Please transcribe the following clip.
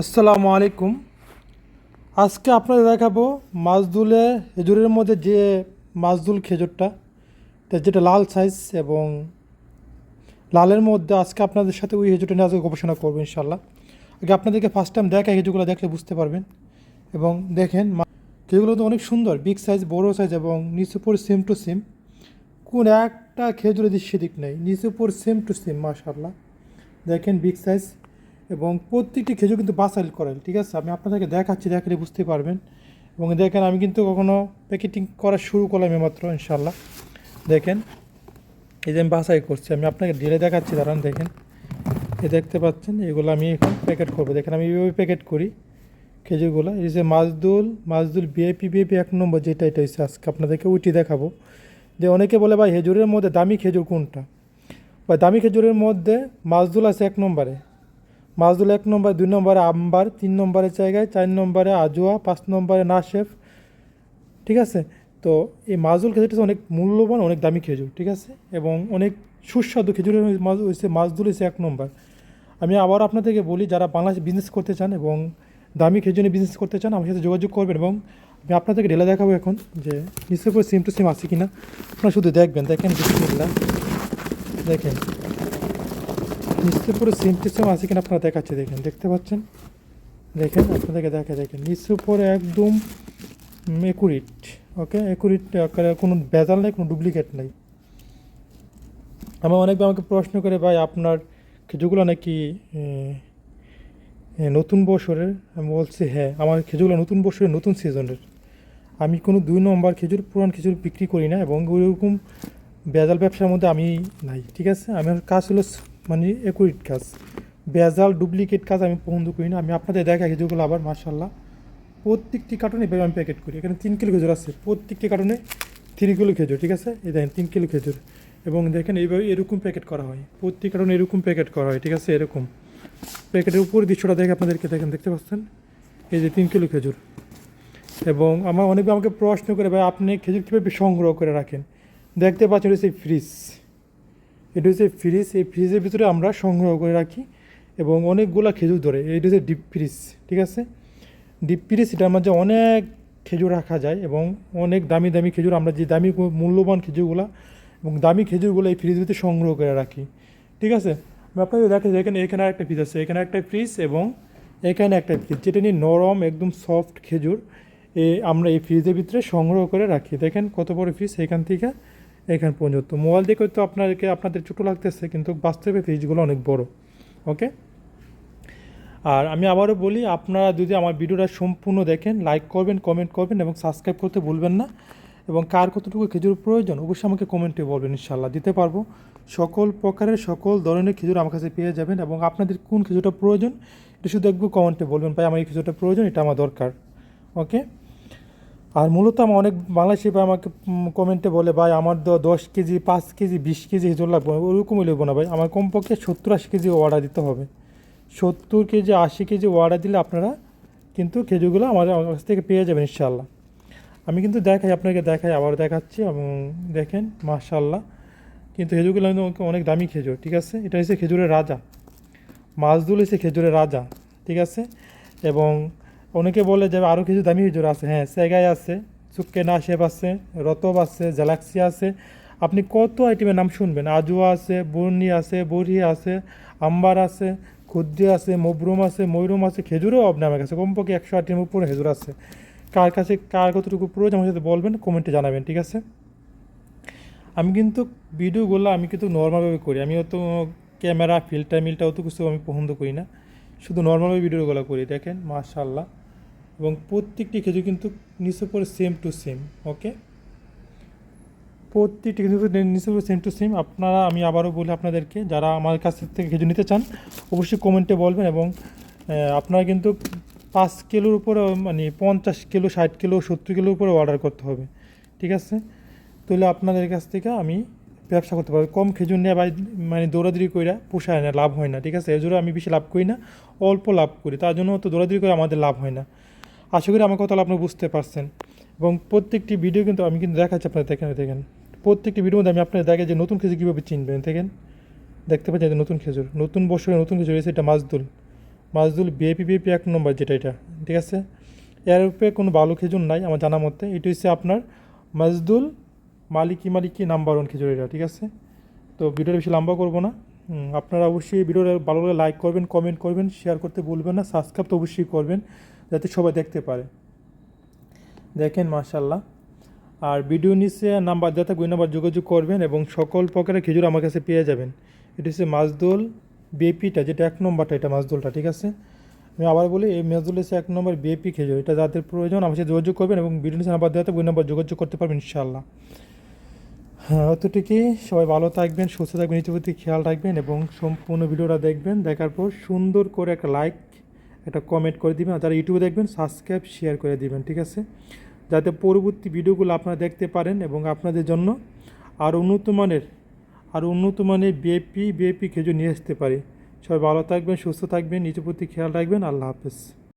আসসালামু আলাইকুম। আজকে আপনাদের দেখাবো মাছদুলে খেজুরের মধ্যে যে মাছদুল খেজুরটা যেটা লাল সাইজ এবং লালের মধ্যে আজকে আপনাদের সাথে ওই খেজুরটা নিয়ে আজকে গবেষণা করব ইনশাল্লাহ আগে আপনাদেরকে ফার্স্ট টাইম দেখা খেজুরগুলো, দেখলে বুঝতে পারবেন। এবং দেখেন খেজুরগুলো তো অনেক সুন্দর বিগ সাইজ বড় সাইজ এবং নিচে পরে সেম টু সেম কোন একটা খেজুরের দিক সেদিক নেই নিচে পরে সেম টু সেম মাশাল্লাহ দেখেন বিগ সাইজ এবং প্রত্যেকটি খেজুর কিন্তু বাসাইল করেন, ঠিক আছে? আমি আপনাদেরকে দেখাচ্ছি, দেখালে বুঝতে পারবেন। এবং দেখেন, আমি কিন্তু কখনো প্যাকেটিং করা শুরু করলাম মাত্র ইনশাল্লাহ দেখেন, এই যে আমি বাসাই করছি, আমি আপনাকে ঢেলে দেখাচ্ছি, দাঁড়ান, দেখেন। এ দেখতে পাচ্ছেন, এগুলো আমি এখন প্যাকেট করব। দেখেন, আমি এইভাবে প্যাকেট করি খেজুরগুলো। এই যে মাছদুল মাছদুল বিএপি বিএপি এক নম্বর যেটা এটা হচ্ছে আজকে আপনাদেরকে ওইটি দেখাবো। যে অনেকে বলে, ভাই, খেজুরের মধ্যে দামি খেজুর কোনটা? বা দামি খেজুরের মধ্যে মাছদুল আছে এক নম্বরে। মাছদুল এক নম্বর, দুই নম্বরে আম্বার, তিন নম্বরের জায়গায় চার নম্বরে আজোয়া, পাঁচ নম্বরে নাশেফ ঠিক আছে? তো এই মাছদুল খেজুরটা অনেক মূল্যবান, অনেক দামি খেজুর, ঠিক আছে? এবং অনেক সুস্বাদু খেজুরের হচ্ছে মাছদুল হচ্ছে এক নম্বর। আমি আবার আপনাদেরকে বলি, যারা বাংলাদেশে বিজনেস করতে চান এবং দামি খেজুরে বিজনেস করতে চান, আমার সাথে যোগাযোগ করবেন এবং আমি আপনাদেরকে ঢেলে দেখাবো এখন যে নিশ্চয় করে সিম টু সিম আছে কি না আপনারা শুধু দেখবেন, দেখেন দেখেন। নিশ্চয় পুরো সিম টু সিম আছে কিনা আপনারা দেখাচ্ছে, দেখেন, দেখতে পাচ্ছেন? দেখেন, আপনাদেরকে দেখা দেখেন নিশ্চয় উপরে একদম একুরিট ওকে একুরিট কোনো ভেজাল নেই, কোনো ডুপ্লিকেট নেই। আমার অনেকবার আমাকে প্রশ্ন করে, ভাই, আপনার খেজুরগুলো নাকি নতুন বছরের? আমি বলছি হ্যাঁ আমার খেজুরগুলো নতুন বছরের, নতুন সিজনের। আমি কোনো দুই নম্বর খেজুর, পুরান খেজুর বিক্রি করি না এবং ওইরকম বেজাল ব্যবসার মধ্যে আমি নাই, ঠিক আছে? আমার কাজ হলো মানে একুরিট কাজ। বেজাল ডুপ্লিকেট কাজ আমি পছন্দ করি না। আমি আপনাদের দেখা খেজুরগুলো আবার মার্শাল্লাহ প্রত্যেকটি কার্টুনে এভাবে আমি প্যাকেট করি। এখানে তিন কিলো খেজুর আছে। প্রত্যেকটি কার্টুনে থ্রি কিলো খেজুর, ঠিক আছে? এই দেখেন, তিন কিলো খেজুর। এবং দেখেন, এইভাবে এরকম প্যাকেট করা হয়। প্রত্যেক কার্টুনে এরকম প্যাকেট করা হয়, ঠিক আছে? এরকম। প্যাকেটের উপর দৃশ্যটা দেখে আপনাদেরকে দেখেন, দেখতে পাচ্ছেন? এই যে তিন কিলো খেজুর। এবং আমার অনেকে আমাকে প্রশ্ন করে, ভাই, আপনি খেজুর কীভাবে সংগ্রহ করে রাখেন? দেখতে পাচ্ছেন, হচ্ছে ফ্রিজ এটা হচ্ছে ফ্রিজ এই ফ্রিজের ভিতরে আমরা সংগ্রহ করে রাখি এবং অনেকগুলো খেজুর ধরে। এটা হচ্ছে ডিপ ফ্রিজ ঠিক আছে? ডিপ ফ্রিজ এটার মাঝে অনেক খেজুর রাখা যায় এবং অনেক দামি দামি খেজুর। আমরা যে দামি মূল্যবান খেজুরগুলো এবং দামি খেজুরগুলো এই ফ্রিজের ভিতরে সংগ্রহ করে রাখি, ঠিক আছে? আপনাকে দেখে দেখেন এখানে একটা ফ্রিজ আছে। এখানে একটা ফ্রিজ এবং এখানে একটা ফ্রিজ যেটা নিয়ে নরম, একদম সফট খেজুর এ আমরা এই ফ্রিজের ভিতরে সংগ্রহ করে রাখি। দেখেন কত বড় ফ্রিজ এখান থেকে। এখান পর্যন্ত। মোবাইল দেখে তো আপনাদেরকে আপনাদের ছোটো লাগতেছে, কিন্তু বাস্তবে ফ্রিজগুলো অনেক বড় ওকে আর আমি আবারও বলি, আপনারা যদি আমার ভিডিওটা সম্পূর্ণ দেখেন লাইক করবেন কমেন্ট করবেন এবং সাবস্ক্রাইব করতে ভুলবেন না এবং কার কতটুকু খেজুর প্রয়োজন, অবশ্যই আমাকে কমেন্টে বলবেন ইনশাল্লাহ দিতে পারব। সকল প্রকারের, সকল ধরনের খেজুর আমার কাছে পেয়ে যাবেন এবং আপনাদের কোন খেজুরটা প্রয়োজন, এটা শুধু একটু কমেন্টে বলবেন, ভাই, আমার এই খেজুরটা প্রয়োজন, এটা আমার দরকার ওকে আর মূলত আমার অনেক বাংলাদেশি ভাই আমাকে কমেন্টে বলে, ভাই, আমার দশ কেজি, পাঁচ কেজি, বিশ কেজি খেজুর লাগবে ওরকমই লাগবো না ভাই। আমার কমপক্ষে সত্তর, আশি কেজি অর্ডার দিতে হবে। সত্তর কেজি, আশি কেজি অর্ডার দিলে আপনারা কিন্তু খেজুরগুলো আমার কাছ থেকে পেয়ে যাবেন ইনশাল্লাহ আমি কিন্তু দেখাই, আপনাকে দেখাই, আবার দেখাচ্ছি এবং দেখেন মাশাল্লাহ কিন্তু খেজুরগুলো কিন্তু অনেক দামি খেজুর, ঠিক আছে? এটা হচ্ছে খেজুরের রাজা। মাছদুল হচ্ছে খেজুরের রাজা, ঠিক আছে? এবং অনেকে বলে যে আরও কিছু দামি খেজুর আছে। হ্যাঁ সেগাই আছে, সুক্কে নাশেব আছে, রতব আছে জ্যালাক্সি আছে। আপনি কত আইটেমের নাম শুনবেন? আজুয়া আছে বর্ণি আছে, বড়ি আছে, আম্বার আছে খুদ্দি আছে, মবরুম আছে, ময়রুম আছে, খেজুরও আপনি আমার কাছে। কমপক্ষে একশো আইটেমের উপরে খেজুর আছে। কার কাছে, কার কতটুকু প্রয়োজন আমার সাথে বলবেন, কমেন্টে জানাবেন, ঠিক আছে? আমি কিন্তু ভিডিওগুলো আমি কিন্তু নর্মালভাবে করি। আমি অত ক্যামেরা, ফিল্টার মিলটা অত কিছু আমি পছন্দ করি না। শুধু নর্মালভাবে ভিডিওগুলো করি, দেখেন মাশাল্লাহ এবং প্রত্যেকটি খেজুর কিন্তু নিচে পরে সেম টু সেম ওকে প্রত্যেকটি খেজুর নিচে পরে সেম টু সেম আপনারা, আমি আবারও বলি আপনাদেরকে, যারা আমার কাছ থেকে খেজুর নিতে চান, অবশ্যই কমেন্টে বলবেন এবং আপনারা কিন্তু পাঁচ কিলোর উপরে মানে পঞ্চাশ কিলো, ষাট কিলো, সত্তর কিলোর উপরে অর্ডার করতে হবে, ঠিক আছে? তাহলে আপনাদের কাছ থেকে আমি ব্যবসা করতে পারব। কম খেজুর নিয়ে বা মানে দৌড়াদৌড়ি কইরা পোষায় না, লাভ হয় না, ঠিক আছে? এজন্য আমি বেশি লাভ করি না, অল্প লাভ করি। তার জন্য তো দৌড়াদৌড়ি করে আমাদের লাভ হয় না। আশা করি আমার কথা আপনি বুঝতে পারছেন। এবং প্রত্যেকটি ভিডিও কিন্তু আমি কিন্তু দেখাচ্ছি আপনাদের দেখেন দেখেন। প্রত্যেকটি ভিডিওর মধ্যে আমি আপনাদের দেখে যে নতুন খেজুর কীভাবে চিনবেন, দেখেন। দেখতে পাচ্ছেন যে নতুন খেজুর, নতুন বছরে নতুন খেজুর এসে এটা মাজদুল। মাজদুল বিএপি বিএপি এক নম্বর যেটা এটা, ঠিক আছে? এর উপরে কোনো ভালো খেজুর নাই আমার জানা মতে, এটা হচ্ছে আপনার মাজদুল মালিকি মালিকি নাম্বার ওয়ান খেজুর এটা, ঠিক আছে? তো ভিডিওটা বেশি লম্বা করব না। আপনারা অবশ্যই ভিডিওটা ভালো লাগলে লাইক করবেন কমেন্ট করবেন শেয়ার করতে ভুলবেন না সাবস্ক্রাইব তো অবশ্যই করবেন, যাতে সবাই দেখতে পারে। দেখেন মাশাল্লাহ আর ভিডিও নিচে নাম্বার দেওয়া ওই নাম্বার যোগাযোগ করবেন এবং সকল প্রকারের খেজুর আমার কাছে পেয়ে যাবেন। এটা হচ্ছে মাছদোল বিএপিটা যেটা এক নম্বরটা, এটা মাছদোলটা ঠিক আছে? আমি আবার বলি, এই মাছদোল হচ্ছে এক নম্বর বিএপি খেজুর। এটা যাদের প্রয়োজন, আমার সাথে যোগাযোগ করবেন এবং ভিডিও নিচে নাম্বার দেওয়া থাকবে নাম্বার যোগাযোগ করতে পারবেন ইনশাল্লাহ হ্যাঁ অতটুকুই সবাই ভালো থাকবেন, সুস্থ থাকবেন নিজের প্রতি খেয়াল রাখবেন এবং সম্পূর্ণ ভিডিওটা দেখবেন। দেখার পর সুন্দর করে একটা লাইক একটা কমেন্ট করে দিবেন। আর যারা ইউটিউবে দেখবেন সাবস্ক্রাইব শেয়ার করে দিবেন, ঠিক আছে? যাতে পরবর্তী ভিডিওগুলো আপনারা দেখতে পারেন এবং আপনাদের জন্য আর উন্নত মানের, আরও উন্নত মানের বিএপি বিএপি খেজুর নিয়ে আসতে পারি। সবাই ভালো থাকবেন, সুস্থ থাকবেন নিজের প্রতি খেয়াল রাখবেন। আল্লাহ হাফেজ।